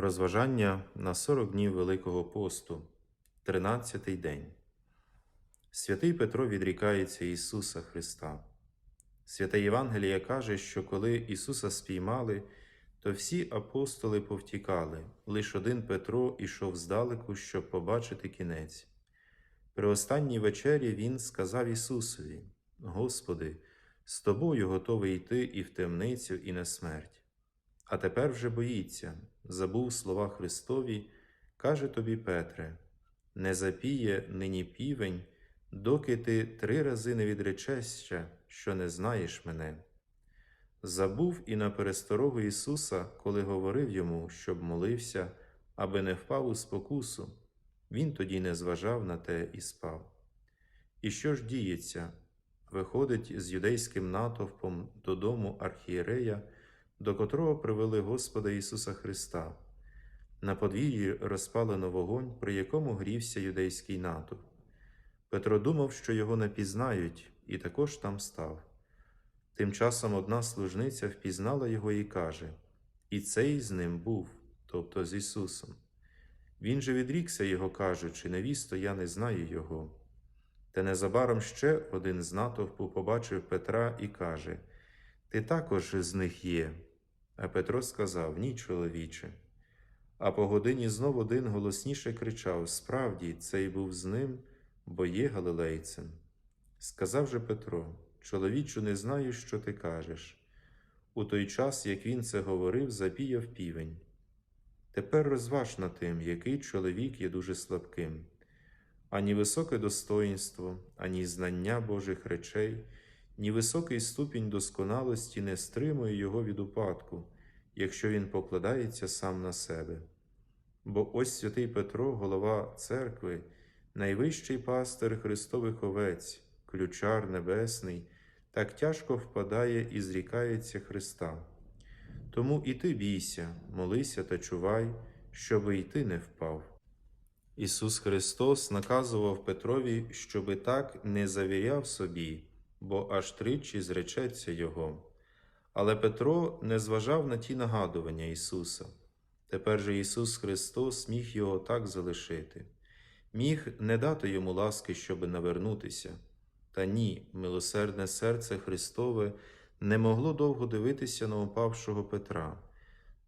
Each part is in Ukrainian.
Розважання на 40 днів Великого посту, 13-й день. Святий Петро відрікається Ісуса Христа. Святе Євангеліє каже, що коли Ісуса спіймали, то всі апостоли повтікали, лиш один Петро ішов здалеку, щоб побачити кінець. При останній вечері Він сказав Ісусові: Господи, з тобою готовий йти і в темницю, і на смерть. А тепер вже боїться, забув слова Христові, каже тобі Петре: не запіє нині півень, доки ти три рази не відречешся, що не знаєш мене. Забув і на пересторогу Ісуса, коли говорив йому, щоб молився, аби не впав у спокусу. Він тоді не зважав на те і спав. І що ж діється? Виходить з юдейським натовпом додому архієрея, до котрого привели Господа Ісуса Христа. На подвір'ї розпалено вогонь, при якому грівся юдейський натовп. Петро думав, що його не пізнають, і також там став. Тим часом одна служниця впізнала його і каже: І цей з ним був, тобто з Ісусом. Він же відрікся його, кажучи, невісто, я не знаю його. Та незабаром ще один з натовпу побачив Петра і каже: Ти також з них є. А Петро сказав: Ні, чоловіче. А по годині знов один голосніше кричав: Справді, цей був з ним, бо є галилейцем. Сказав же Петро: Чоловічу, не знаю, що ти кажеш. У той час, як він це говорив, запіяв півень. Тепер розваж на тим, який чоловік є дуже слабким. Ані високе достоїнство, ані знання Божих речей, ні високий ступінь досконалості не стримує його від упадку, якщо він покладається сам на себе. Бо ось святий Петро, голова церкви, найвищий пастир Христових овець, ключар небесний, так тяжко впадає і зрікається Христа. Тому і ти бійся, молися та чувай, щоби й ти не впав. Ісус Христос наказував Петрові, щоби так не завіряв собі, бо аж тричі зречеться Його. Але Петро не зважав на ті нагадування Ісуса. Тепер же Ісус Христос міг його так залишити, міг не дати йому ласки, щоби навернутися. Та ні, милосердне серце Христове не могло довго дивитися на упавшого Петра,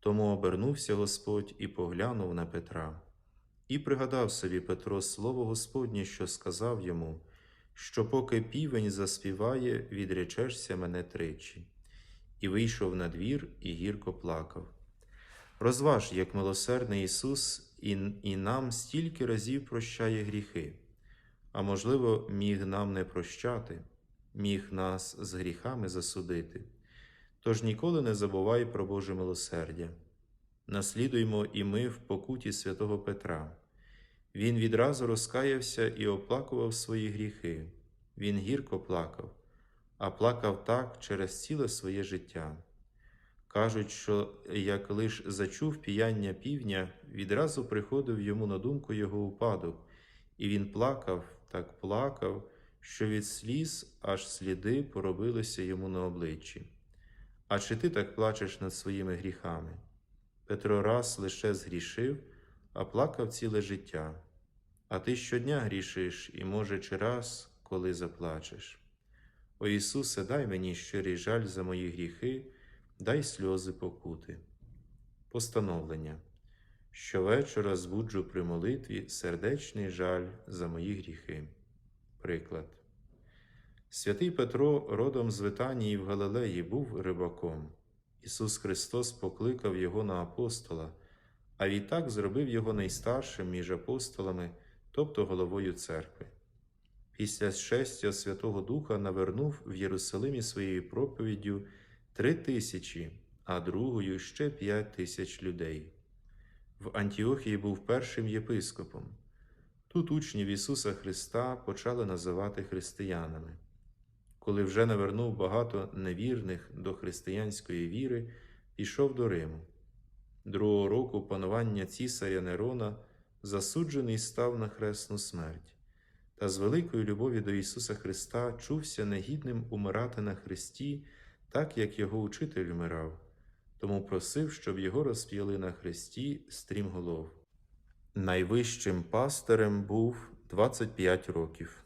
тому обернувся Господь і поглянув на Петра. І пригадав собі Петро слово Господнє, що сказав йому, що поки півень заспіває, відречешся мене тричі, і вийшов на двір і гірко плакав. Розваж, як милосердний Ісус, і, і нам стільки разів прощає гріхи, а можливо, міг нам не прощати, міг нас з гріхами засудити. Тож ніколи не забувай про Боже милосердя. Наслідуймо і ми в покуті святого Петра. Він відразу розкаявся і оплакував свої гріхи. Він гірко плакав, а плакав так через ціле своє життя. Кажуть, що як лиш зачув піяння півня, відразу приходив йому на думку його упадок, і він плакав, так плакав, що від сліз аж сліди поробилися йому на обличчі. А чи ти так плачеш над своїми гріхами? Петро раз лише згрішив, а плакав ціле життя. А ти щодня грішиш і, може, чи раз, коли заплачеш. О Ісусе, дай мені щирий жаль за мої гріхи, дай сльози покути. Постановлення. Щовечора збуджу при молитві сердечний жаль за мої гріхи. Приклад. Святий Петро, родом з Витанії в Галилеї, був рибаком. Ісус Христос покликав його на апостола, а відтак зробив його найстаршим між апостолами, тобто головою церкви. Після щастя Святого Духа навернув в Єрусалимі своєю проповіддю три тисячі, а другою ще п'ять тисяч людей. В Антіохії був першим єпископом. Тут учнів Ісуса Христа почали називати християнами. Коли вже навернув багато невірних до християнської віри, пішов до Риму. Другого року панування цісаря Нерона засуджений став на хресну смерть, та з великої любові до Ісуса Христа чувся негідним умирати на Христі, так як його учитель вмирав. тому просив, щоб його розп'яли на хресті стрімголов. Найвищим пастирем був 25 років.